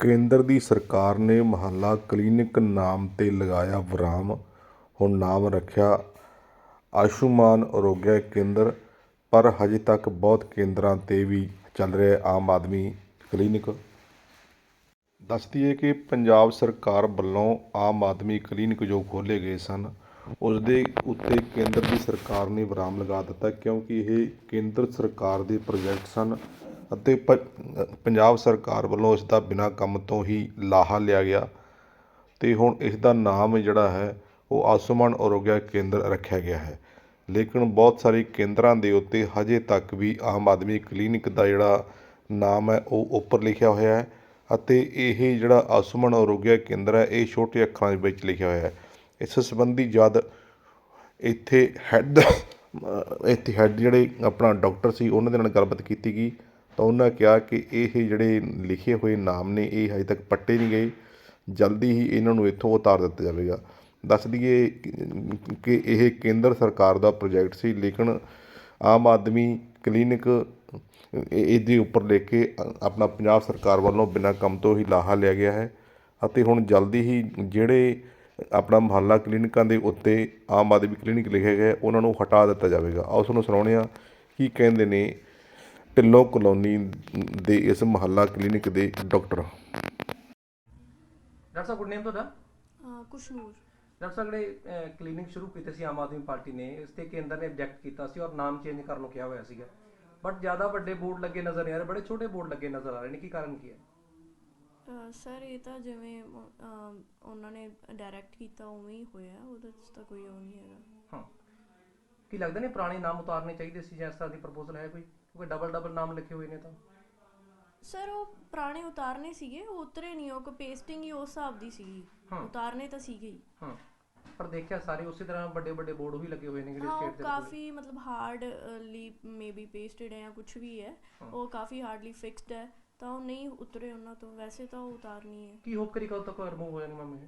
ਕੇਂਦਰ ਦੀ ਸਰਕਾਰ ਨੇ ਮੁਹੱਲਾ ਕਲੀਨਿਕ ਨਾਮ ਤੇ ਲਗਾਇਆ ਵਿਰਾਮ। ਹੁਣ ਨਾਮ ਰੱਖਿਆ ਆਯੁਸ਼ਮਾਨ ਆਰੋਗਿਆ ਕੇਂਦਰ, ਪਰ ਹਜੇ ਤੱਕ ਬਹੁਤ ਕੇਂਦਰਾਂ ਤੇ ਵੀ ਚੱਲ ਰਿਹਾ ਆਮ ਆਦਮੀ ਕਲੀਨਿਕ। ਦੱਸ ਦਈਏ ਕਿ ਪੰਜਾਬ ਸਰਕਾਰ ਵੱਲੋਂ ਆਮ ਆਦਮੀ ਕਲੀਨਿਕ ਜੋ ਖੋਲ੍ਹੇ ਗਏ ਸਨ, ਉਸ ਦੇ ਉੱਤੇ ਕੇਂਦਰ ਦੀ ਸਰਕਾਰ ਨੇ ਵਿਰਾਮ ਲਗਾ ਦਿੱਤਾ, ਕਿਉਂਕਿ ਇਹ ਕੇਂਦਰ ਸਰਕਾਰ ਦੇ ਪ੍ਰੋਜੈਕਟ ਸਨ। ਅਤੇ ਪ- ਪੰਜਾਬ ਸਰਕਾਰ ਵੱਲੋਂ ਇਸ ਦਾ ਬਿਨਾਂ ਕੰਮ ਤੋਂ ਹੀ ਲਾਹਾ ਲਿਆ ਗਿਆ ਅਤੇ ਹੁਣ ਇਸ ਦਾ ਨਾਮ ਜਿਹੜਾ ਹੈ, ਉਹ ਆਯੁਸ਼ਮਾਨ ਆਰੋਗਿਆ ਕੇਂਦਰ ਰੱਖਿਆ ਗਿਆ ਹੈ। ਲੇਕਿਨ ਬਹੁਤ ਸਾਰੇ ਕੇਂਦਰਾਂ ਦੇ ਉੱਤੇ ਹਜੇ ਤੱਕ ਵੀ ਆਮ ਆਦਮੀ ਕਲੀਨਿਕ ਦਾ ਜਿਹੜਾ ਨਾਮ ਹੈ, ਉਹ ਉੱਪਰ ਲਿਖਿਆ ਹੋਇਆ ਹੈ ਅਤੇ ਇਹ ਜਿਹੜਾ ਆਯੁਸ਼ਮਾਨ ਆਰੋਗਿਆ ਕੇਂਦਰ ਹੈ, ਇਹ ਛੋਟੇ ਅੱਖਰਾਂ ਦੇ ਵਿੱਚ ਲਿਖਿਆ ਹੋਇਆ ਹੈ। ਇਸ ਸੰਬੰਧੀ ਜਦ ਇੱਥੇ ਹੈੱਡ ਇੱਥੇ ਹੈੱਡ ਜਿਹੜੇ ਆਪਣਾ ਡਾਕਟਰ ਸੀ, ਉਹਨਾਂ ਦੇ ਨਾਲ ਗੱਲਬਾਤ ਕੀਤੀ ਗਈ। ਤਾਂ ਉਹਨਾਂ ਕਿਹਾ ਕਿ ਇਹ ਜਿਹੜੇ ਲਿਖੇ ਹੋਏ ਨਾਮ ਨੇ, ਇਹ ਹਜੇ ਤੱਕ ਪੱਟੇ ਨਹੀਂ ਗਏ। ਜਲਦੀ ਹੀ ਇਹਨਾਂ ਨੂੰ ਇੱਥੋਂ ਉਤਾਰ ਦਿੱਤਾ ਜਾਵੇਗਾ। ਦੱਸ ਦਈਏ ਕਿ ਇਹ ਕੇਂਦਰ ਸਰਕਾਰ ਦਾ ਪ੍ਰੋਜੈਕਟ ਸੀ, ਲੇਕਿਨ ਆਮ ਆਦਮੀ ਕਲੀਨਿਕ ਇਹਦੇ ਉੱਪਰ ਲੈ ਕੇ ਆਪਣਾ ਪੰਜਾਬ ਸਰਕਾਰ ਵੱਲੋਂ ਬਿਨਾਂ ਕੰਮ ਤੋਂ ਹੀ ਲਾਹਾ ਲਿਆ ਗਿਆ ਹੈ ਅਤੇ ਹੁਣ ਜਲਦੀ ਹੀ ਜਿਹੜੇ ਆਪਣਾ ਮੁਹੱਲਾ ਕਲੀਨਿਕਾਂ ਦੇ ਉੱਤੇ ਆਮ ਆਦਮੀ ਕਲੀਨਿਕ ਲਿਖਿਆ ਗਿਆ ਉਹਨਾਂ ਨੂੰ ਹਟਾ ਦਿੱਤਾ ਜਾਵੇਗਾ। ਆਓ ਤੁਹਾਨੂੰ ਸੁਣਾਉਂਦੇ ਹਾਂ ਕੀ ਕਹਿੰਦੇ ਨੇ ਢਿੱਲੋਂ ਕਲੋਨੀ ਦੇ ਇਸ ਮੁਹੱਲਾ ਕਲੀਨਿਕ ਦੇ ਡਾਕਟਰ। ਡਾਕਟਰ ਸਾਹਿਬ ਗੁੱਡ ਨੇਮ ਤੁਹਾਡਾ? ਹਾਂ ਕੁਸ਼ਨੂਰ। ਡਾਕਟਰ ਸਾਹਿਬ ਜਿਹੜੇ ਕਲੀਨਿਕ ਸ਼ੁਰੂ ਕੀਤੇ ਸੀ ਆਮ ਆਦਮੀ ਪਾਰਟੀ ਨੇ ਇਸ ਤੇ ਕੇਂਦਰ ਨੇ ਆਬਜੈਕਟ ਕੀਤਾ ਸੀ ਔਰ ਨਾਮ ਚੇਂਜ ਕਰਨ ਨੂੰ ਕਿਹਾ ਹੋਇਆ ਸੀਗਾ। ਬਟ ਜ਼ਿਆਦਾ ਵੱਡੇ ਬੋਰਡ ਲੱਗੇ ਨਜ਼ਰ ਨਹੀਂ ਆ ਰਹੇ ਬੜੇ ਛੋਟੇ ਬੋਰਡ ਲੱਗੇ ਨਜ਼ਰ ਆ ਰਹੇ ਨੇ ਕੀ ਕਾਰਨ ਕੀ ਹੈ? ਅਹ ਸਰ ਇਹ ਤਾਂ ਜਿਵੇਂ ਅਹ, ਉਹਨਾਂ ਨੇ ਡਾਇਰੈਕਟ ਕੀਤਾ ਉਵੇਂ ਹੀ ਹੋਇਆ ਉਹਦੇ 'ਚ ਤਾਂ ਕੋਈ ਉਹ ਨਹੀਂ ਹੈਗਾ। ਕੀ ਲੱਗਦਾ ਨੇ ਪੁਰਾਣੇ ਨਾਮ ਉਤਾਰਨੇ ਚਾਹੀਦੇ ਸੀ ਜਾਂ ਇਸ ਤਰ੍ਹਾਂ ਦੀ ਪ੍ਰਪੋਜ਼ਲ ਹੈ ਕੋਈ? ਕਿਉਂਕਿ ਡਬਲ ਡਬਲ ਨਾਮ ਲਿਖੇ ਹੋਏ ਨੇ ਤਾਂ। ਸਰ ਉਹ ਪੁਰਾਣੇ ਉਤਾਰਨੇ ਸੀਗੇ ਉਹ ਉਤਰੇ ਨਹੀਂ ਉਹ ਪੇਸਟਿੰਗ ਹੀ ਉਸ ਹਿਸਾਬ ਦੀ ਸੀਗੀ। ਹਾਂ। ਉਤਾਰਨੇ ਤਾਂ ਸੀਗੇ ਹੀ। ਹਾਂ। ਪਰ ਦੇਖਿਆ ਸਾਰੇ ਉਸੇ ਤਰ੍ਹਾਂ ਵੱਡੇ ਵੱਡੇ ਬੋਰਡ ਵੀ ਲੱਗੇ ਹੋਏ ਨੇ ਜਿਹੜੇ ਹਾਂ ਉਹ ਸਟੇਟ ਦੇ ਕਾਫੀ ਮਤਲਬ ਹਾਰਡਲੀ ਮੇਬੀ ਪੇਸਟਡ ਹੈ ਜਾਂ ਕੁਝ ਵੀ ਹੈ। ਉਹ ਕਾਫੀ ਹਾਰਡਲੀ ਫਿਕਸਡ ਹੈ। ਤਾਂ ਉਹ ਨਹੀਂ ਉਤਰੇ ਉਹਨਾਂ ਤੋਂ। ਵੈਸੇ ਤਾਂ ਉਹ ਉਤਾਰਨੀ ਹੈ। ਕੀ ਹੋਪ ਕਰੀ ਕਦੋਂ ਤੱਕ ਰਿਮੂਵ ਹੋ ਜਾਣਗੇ ਮੈਮ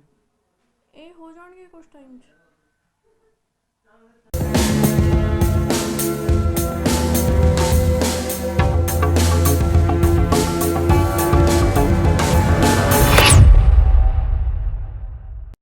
ਇਹ ਹੋ ਜਾਣਗੇ ਕੁਝ ਟਾਈਮ 'ਚ।